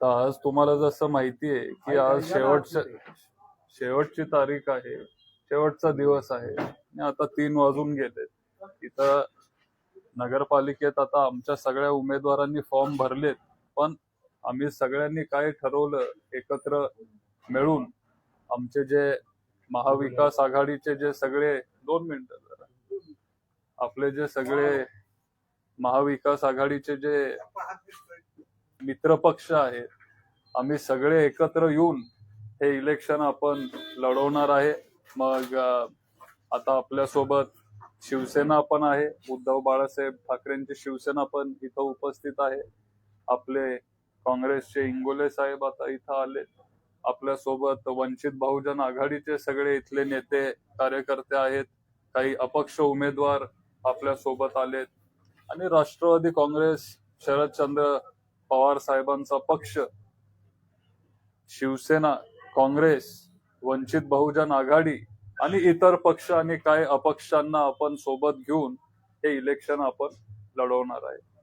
आता आज तुम्हाला जसं माहिती आहे की आज शेवटच्या शेवटची तारीख आहे शेवटचा दिवस आहे. आणि आता तीन वाजून गेले इथं नगरपालिकेत आता आमच्या सगळ्या उमेदवारांनी फॉर्म भरलेत. पण आम्ही सगळ्यांनी काय ठरवलं एकत्र मिळून आमचे जे महाविकास आघाडीचे जे सगळे दोन मिनिटं आपले जे सगळे महाविकास आघाडीचे जे मित्रपक्ष आहेत. आम्ही सगळे एकत्र येऊन हे इलेक्शन आपण लढवणार आहे. मग आता आपल्यासोबत शिवसेना पण आहे. उद्धव बाळासाहेब ठाकरेंची शिवसेना पण इथं उपस्थित आहे. आपले काँग्रेसचे इंगोले साहेब आता इथं आले. आपल्यासोबत वंचित बहुजन आघाडीचे सगळे इथले नेते कार्यकर्ते आहेत. काही अपक्ष उमेदवार आपल्यासोबत आलेत. आणि राष्ट्रवादी काँग्रेस शरदचंद्र पवार साहेबांचा पक्ष शिवसेना काँग्रेस वंचित बहुजन आघाडी आणि इतर पक्ष आणि काही अपक्षांना आपण सोबत घेऊन हे इलेक्शन आपण लढवणार आहे.